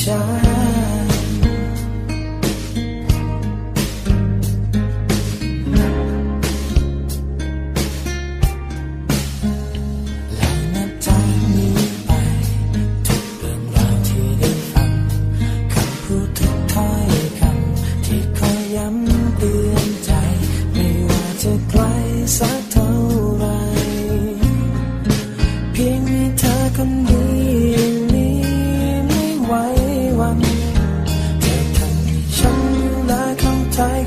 相。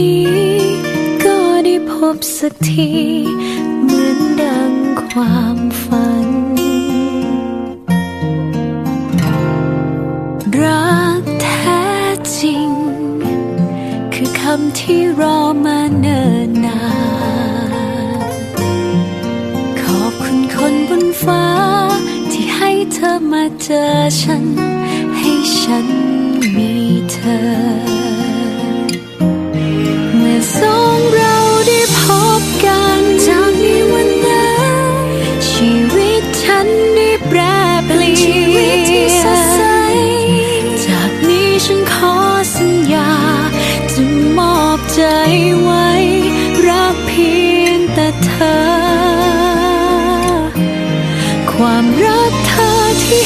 นี้ ก็ได้พบสักที เหมือนดังความฝัน รักแท้จริง คือคำที่รอมาเนิ่นนานขอบคุณคนบนฟ้า ที่ให้เธอมาเจอฉัน ให้ฉันมีเธอ ค่ความรักเธอที่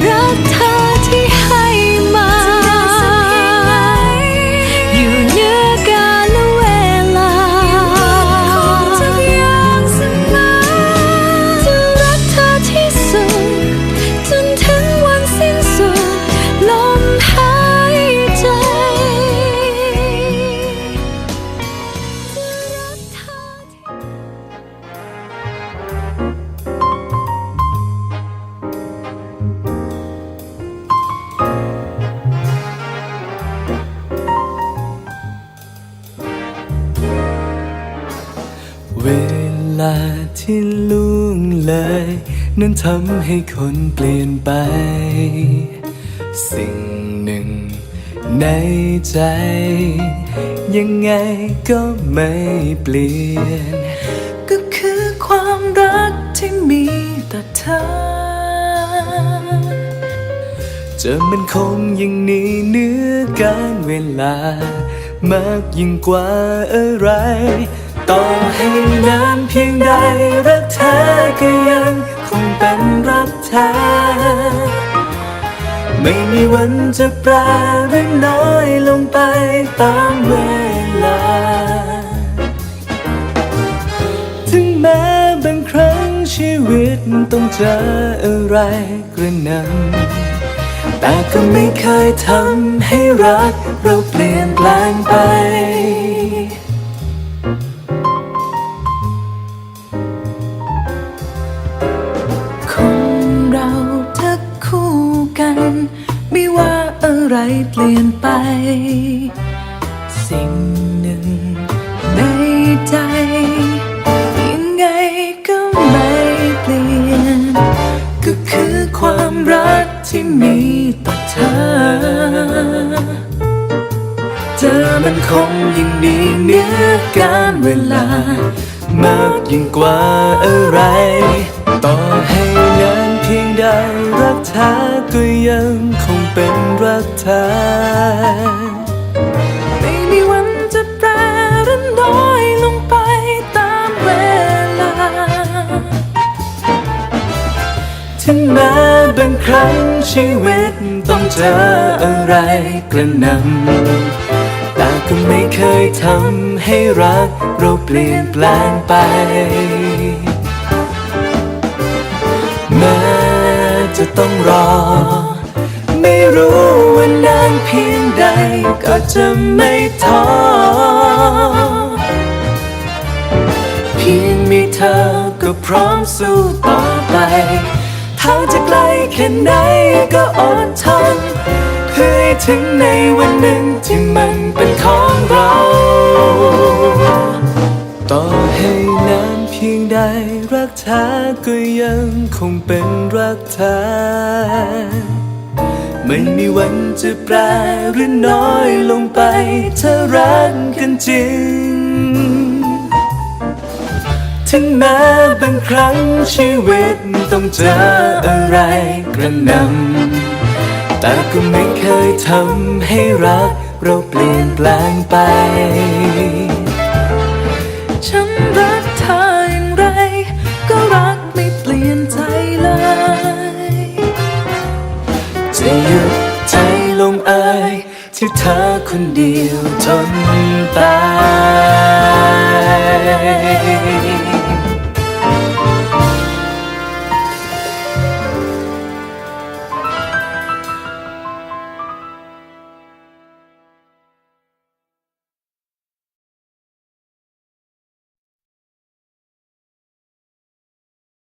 Brought ที่ล่วงเลย นั้นทำให้คนเปลี่ยนไป สิ่งหนึ่งในใจ ยังไงก็ไม่เปลี่ยน ก็คือความรักที่มีต่อเธอ จะมันคงยังหนีเนื้อการเวลามากยิ่งกว่าอะไร ต่อให้นานเพียงใดรักแท้ก็ยังคงเป็นรักแท้ไม่มีวันจะแปรหรือน้อยลงไปตามเวลา ถึงแม้บางครั้งชีวิตต้องเจออะไรกระหนำแต่ก็ไม่เคยทำให้รักเราเปลี่ยนแปลงไป เปลี่ยนไป สิ่งหนึ่งในใจ ยังไงก็ไม่เปลี่ยน ก็คือความรักที่มีต่อเธอเจอมันคงยิ่งดีเนื้อการเวลามากยิ่งกว่าอะไร ต่อให้นานเพียงใดรักแท้ก็ยังคง เป็นรักแท้ไม่มีวันจะแปรรือน้อยลงไปตามเวลา ถึงแม้บางครั้งชีวิตต้องเจออะไรกระหนำแต่ก็ไม่เคยทำให้รักเราเปลี่ยนแปลงไปแม้จะต้องรอ ไม่รู้ว่านานเพียงใด ก็จะไม่ท้อเพียงมีเธอก็พร้อมสู้ต่อไปทางจะไกลแค่ไหนก็อดทนเพื่อให้ถึงในวันหนึ่งที่มันเป็นของเรา ต่อให้นานเพียงใดรักแท้ก็ยังคงเป็นรักแท้ ไม่มีวันจะแปรหรือน้อยลงไป ถ้ารักกันจริง ถึงแม้บางครั้งชีวิตต้องเจออะไรกระนำแต่ก็ไม่เคยทำให้รักเราเปลี่ยนแปลงไป คนเดียวจนตาย